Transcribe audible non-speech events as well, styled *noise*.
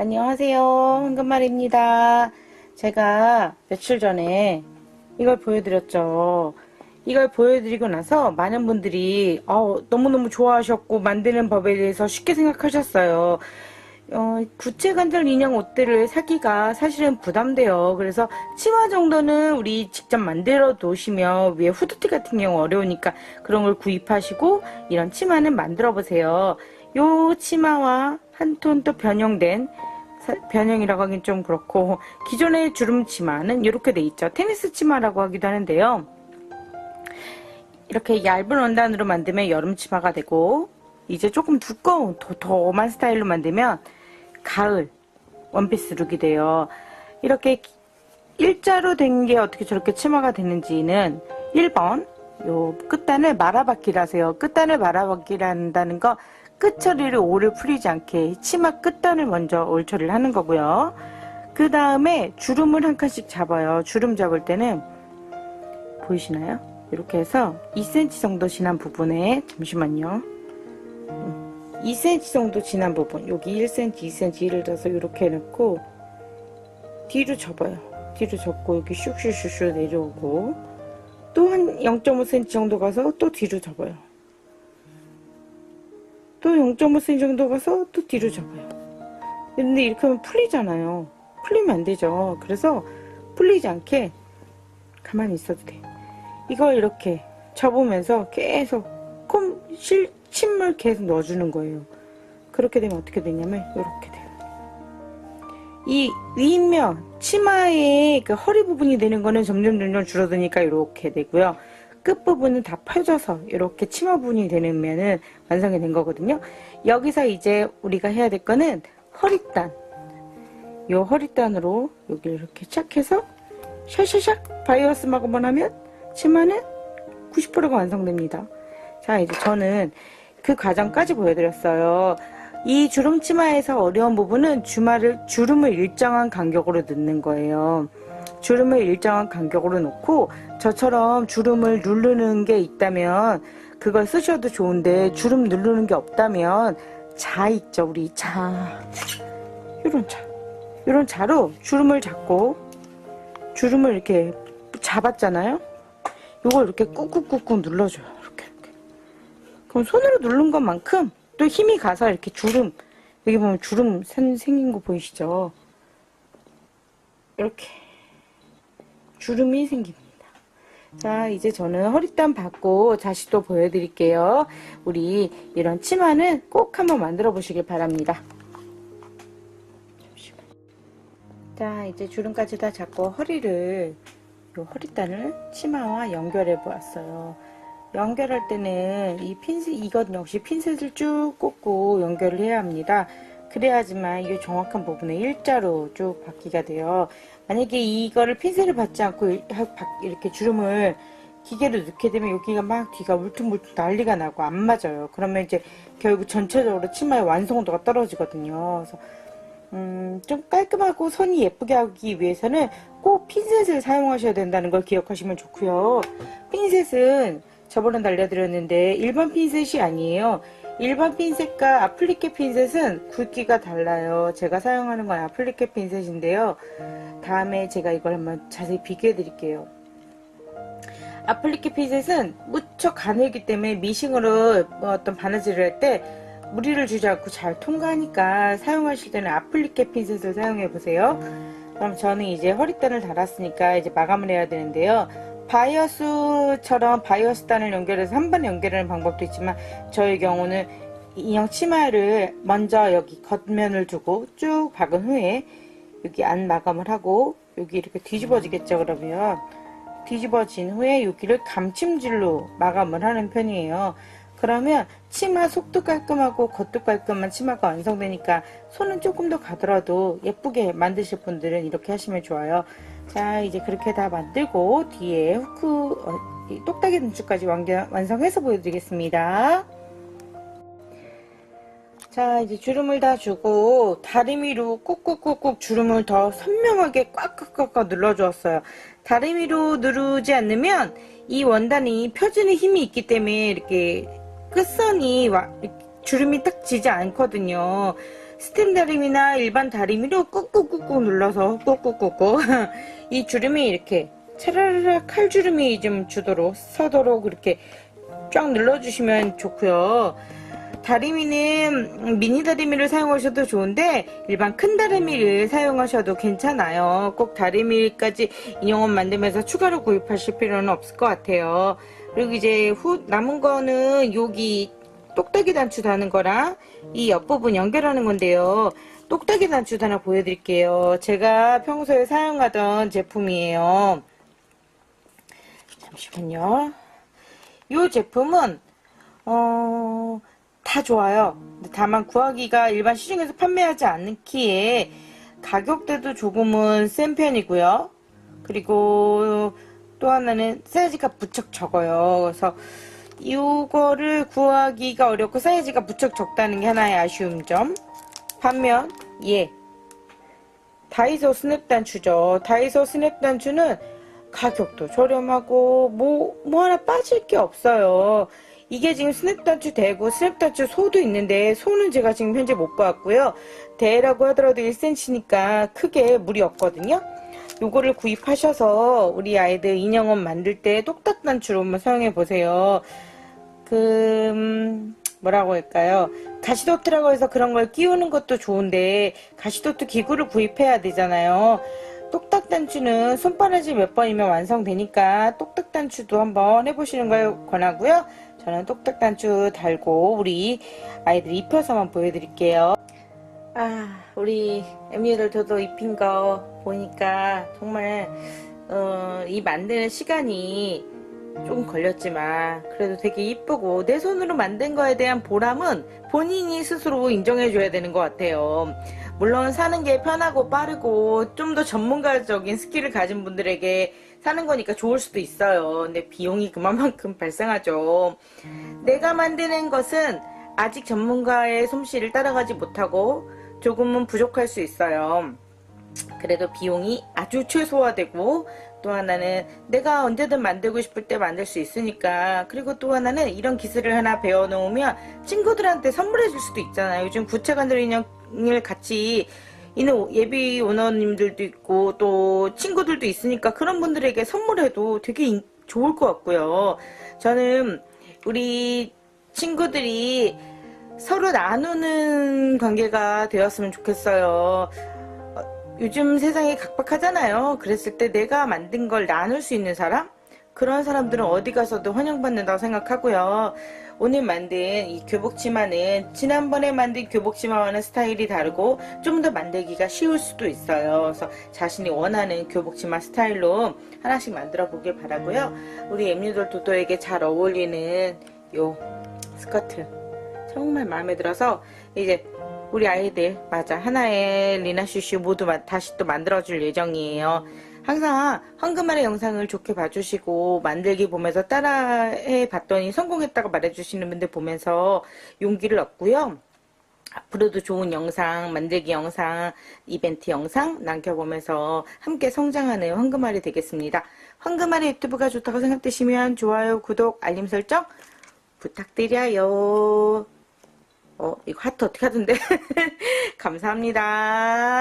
안녕하세요. 황금말입니다. 제가 며칠 전에 이걸 보여드렸죠. 이걸 보여드리고 나서 많은 분들이 어, 너무너무 좋아하셨고 만드는 법에 대해서 쉽게 생각하셨어요. 어, 구체 관절 인형 옷들을 사기가 사실은 부담돼요. 그래서 치마 정도는 우리 직접 만들어 놓으시면 위에 후드티 같은 경우 어려우니까 그런 걸 구입하시고 이런 치마는 만들어 보세요. 요 치마와 한 톤 또 변형된 사- 변형이라고 하긴 좀 그렇고 기존의 주름 치마는 이렇게 돼 있죠. 테니스 치마라고 하기도 하는데요. 이렇게 얇은 원단으로 만들면 여름 치마가 되고 이제 조금 두꺼운 더, 더 엄한 스타일로 만들면 가을 원피스 룩이 돼요. 이렇게 일자로 된 게 어떻게 저렇게 치마가 되는지는 1번 요 끝단을 말아받기라세요. 끝단을 말아받기란다는 거 끝 처리를 오를 풀리지 않게 치마 끝단을 먼저 올 처리를 하는 거고요. 그 다음에 주름을 한 칸씩 잡아요. 주름 잡을 때는 보이시나요? 이렇게 해서 2cm 정도 지난 부분에 잠시만요. 2cm 정도 지난 부분 여기 1cm, 2cm를 들어서 이렇게 넣고 뒤로 접어요. 뒤로 접고 여기 슉슉슉슉 내려오고 또 한 0.5cm 정도 가서 또 뒤로 접어요. 또 0.5cm 정도 가서 또 뒤로 접어요. 근데 이렇게 하면 풀리잖아요. 풀리면 안 되죠. 그래서 풀리지 않게 가만히 있어도 돼. 이걸 이렇게 접으면서 계속 콤, 실, 침물 계속 넣어주는 거예요. 그렇게 되면 어떻게 되냐면 이렇게 돼요. 이 윗면 치마의 그 허리 부분이 되는 거는 점점 점점 줄어드니까 이렇게 되고요. 끝 부분은 다 펴져서 이렇게 치마 부분이 되는 면은 완성이 된 거거든요. 여기서 이제 우리가 해야 될 거는 허리단. 요 허리단으로 여기 이렇게 착 해서 샤샤샥 바이어스마고만 하면 치마는 90%가 완성됩니다. 자, 이제 저는 그 과정까지 보여드렸어요. 이 주름 치마에서 어려운 부분은 주마를, 주름을 일정한 간격으로 넣는 거예요. 주름을 일정한 간격으로 놓고 저처럼 주름을 누르는 게 있다면 그걸 쓰셔도 좋은데 주름 누르는 게 없다면 자 있죠 우리. 자. 이런 자. 이런 자로 주름을 잡고 주름을 이렇게 잡았잖아요? 이걸 이렇게 꾹꾹꾹꾹 눌러줘요 이렇게 이렇게. 그럼 손으로 누른 것만큼 또 힘이 가서 이렇게 주름 여기 보면 주름 생- 생긴 거 보이시죠? 이렇게. 주름이 생깁니다. 자, 이제 저는 허리단 받고 또 보여드릴게요. 우리 이런 치마는 꼭 한번 만들어 보시길 바랍니다. 자, 이제 주름까지 다 잡고 허리를, 요 허리단을 치마와 연결해 보았어요. 연결할 때는 이 핀셋, 이것 역시 핀셋을 쭉 꽂고 연결을 해야 합니다. 그래야지만 이 정확한 부분에 일자로 쭉 받기가 돼요. 만약에 이거를 핀셋을 받지 않고 이렇게 주름을 기계로 넣게 되면 여기가 막 뒤가 울퉁불퉁 난리가 나고 안 맞아요. 그러면 이제 결국 전체적으로 치마의 완성도가 떨어지거든요. 그래서 음, 좀 깔끔하고 선이 예쁘게 하기 위해서는 꼭 핀셋을 사용하셔야 된다는 걸 기억하시면 좋고요. 핀셋은 저번에 알려드렸는데 일반 핀셋이 아니에요. 일반 핀셋과 아플리케 핀셋은 굵기가 달라요. 제가 사용하는 건 아플리케 핀셋인데요. 다음에 제가 이걸 한번 자세히 비교해 드릴게요. 아플리케 핀셋은 무척 가늘기 때문에 미싱으로 뭐 어떤 바느질을 할 때 무리를 주지 않고 잘 통과하니까 사용하실 때는 아플리케 핀셋을 사용해 보세요. 그럼 저는 이제 허리단을 달았으니까 이제 마감을 해야 되는데요. 바이어스처럼 바이어스단을 연결해서 한 번에 연결하는 방법도 있지만 저의 경우는 인형 치마를 먼저 여기 겉면을 두고 쭉 박은 후에 여기 안 마감을 하고 여기 이렇게 뒤집어지겠죠 그러면 뒤집어진 후에 여기를 감침질로 마감을 하는 편이에요. 그러면 치마 속도 깔끔하고 겉도 깔끔한 치마가 완성되니까 손은 조금 더 가더라도 예쁘게 만드실 분들은 이렇게 하시면 좋아요. 자 이제 그렇게 다 만들고 뒤에 후크 어, 이 똑딱이 눈줄까지 완겨- 완성해서 보여드리겠습니다. 자 이제 주름을 다 주고 다리미로 꾹꾹꾹꾹 주름을 더 선명하게 꽉꽉꽉꽉 눌러주었어요. 다리미로 누르지 않으면 이 원단이 펴지는 힘이 있기 때문에 이렇게 끝선이 와- 주름이 딱 지지 않거든요. 스팀 다리미나 일반 다리미로 꾹꾹꾹꾹 눌러서 꾹꾹꾹꾹 *laughs* 이 주름이 이렇게 차라라 칼주름이 좀 주도록 서도록 이렇게 쫙 눌러주시면 좋고요. 다리미는 미니 다리미를 사용하셔도 좋은데 일반 큰 다리미를 사용하셔도 괜찮아요. 꼭 다리미까지 인형원 만들면서 추가로 구입하실 필요는 없을 것 같아요. 그리고 이제 후 남은 거는 여기 똑딱이 단추 다는 거랑 이 옆부분 연결하는 건데요. 똑딱이 단추 하나 보여드릴게요. 제가 평소에 사용하던 제품이에요. 잠시만요. 이 제품은 어, 다 좋아요. 다만 구하기가 일반 시중에서 판매하지 않기에 가격대도 조금은 센 편이고요. 그리고 또 하나는 사이즈가 무척 적어요. 그래서 이거를 구하기가 어렵고 사이즈가 무척 적다는 게 하나의 아쉬운 점. 반면 얘 다이소 스냅 단추죠. 다이소 스냅 단추는 가격도 저렴하고 뭐, 뭐 하나 빠질 게 없어요. 이게 지금 스냅 단추 대고 스냅 단추 소도 있는데 소는 제가 지금 현재 못 봤고요. 대라고 하더라도 1cm니까 크게 무리 없거든요. 요거를 구입하셔서 우리 아이들 인형원 만들 때 똑딱 단추로 한번 사용해 보세요. 그 음, 뭐라고 할까요? 가시도트라고 해서 그런 걸 끼우는 것도 좋은데 가시도트 기구를 구입해야 되잖아요. 똑딱 단추는 손바느질 몇 번이면 완성되니까 똑딱 단추도 한번 해보시는 걸 권하고요. 저는 똑딱 단추 달고 우리 아이들 입혀서만 보여드릴게요. 아, 우리 애미들 저도 입힌 거 보니까 정말 어, 이 만드는 시간이 조금 걸렸지만 그래도 되게 이쁘고 내 손으로 만든 거에 대한 보람은 본인이 스스로 인정해줘야 되는 것 같아요. 물론 사는 게 편하고 빠르고 좀 더 전문가적인 스킬을 가진 분들에게 사는 거니까 좋을 수도 있어요. 근데 비용이 그만큼 발생하죠. 내가 만드는 것은 아직 전문가의 솜씨를 따라가지 못하고 조금은 부족할 수 있어요. 그래도 비용이 아주 최소화되고 또 하나는 내가 언제든 만들고 싶을 때 만들 수 있으니까 그리고 또 하나는 이런 기술을 하나 배워놓으면 친구들한테 선물해 줄 수도 있잖아요. 요즘 부채간들 인형을 같이 있는 예비 오너님들도 있고 또 친구들도 있으니까 그런 분들에게 선물해도 되게 인- 좋을 것 같고요. 저는 우리 친구들이 서로 나누는 관계가 되었으면 좋겠어요. 어, 요즘 세상이 각박하잖아요. 그랬을 때 내가 만든 걸 나눌 수 있는 사람? 그런 사람들은 어디 가서도 환영받는다고 생각하고요. 오늘 만든 이 교복치마는 지난번에 만든 교복치마와는 스타일이 다르고 좀 더 만들기가 쉬울 수도 있어요. 그래서 자신이 원하는 교복치마 스타일로 하나씩 만들어 보길 바라고요. 우리 엠유돌 도도에게 잘 어울리는 요 스커트 정말 마음에 들어서 이제 우리 아이들 맞아 하나의 리나슈슈 모두 마- 다시 또 만들어줄 예정이에요. 항상 황금알의 영상을 좋게 봐주시고 만들기 보면서 따라해 봤더니 성공했다고 말해주시는 분들 보면서 용기를 얻고요. 앞으로도 좋은 영상, 만들기 영상, 이벤트 영상 남겨보면서 함께 성장하는 황금알이 되겠습니다. 황금알의 유튜브가 좋다고 생각되시면 좋아요, 구독, 알림 설정 부탁드려요. 어, 이거 하트 어떻게 하던데? *laughs* 감사합니다.